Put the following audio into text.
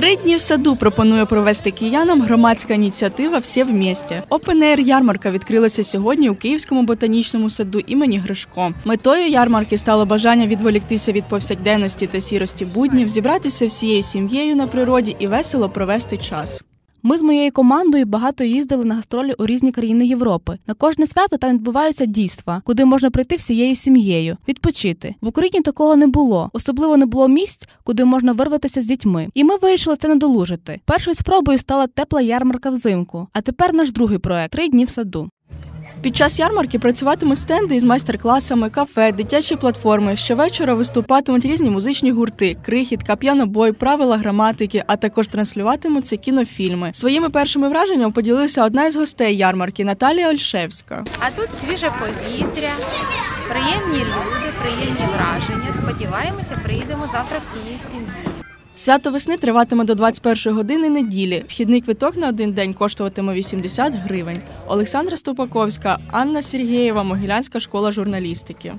Три дні в саду пропонує провести киянам громадська ініціатива «Всі вместе». Open-Air ярмарка відкрилася сьогодні у Київському ботанічному саду імені Гришко. Метою ярмарки стало бажання відволіктися від повсякденності та сірості буднів, зібратися всією сім'єю на природі і весело провести час. Ми з моєю командою багато їздили на гастролі у різні країни Європи. На кожне свято там відбуваються дійства, куди можна прийти всією сім'єю, відпочити. В Україні такого не було. Особливо не було місць, куди можна вирватися з дітьми. І ми вирішили це надолужити. Першою спробою стала тепла ярмарка взимку. А тепер наш другий проект три дні в саду. Під час ярмарки працюватимуть стенди із майстер-класами, кафе, дитячі платформи. Щовечора виступатимуть різні музичні гурти, крихітка, п'янобой, правила граматики, а також транслюватимуться кінофільми. Своїми першими враженнями поділилася одна із гостей ярмарки Наталія Ольшевська. А тут свіже повітря, приємні люди, приємні враження. Сподіваємося, приїдемо завтра всією сім'єю. Свято весни триватиме до 21 години неділі. Вхідний квиток на один день коштуватиме 80 гривень. Олександра Ступаковська, Анна Сергієва, Могилянська школа журналістики.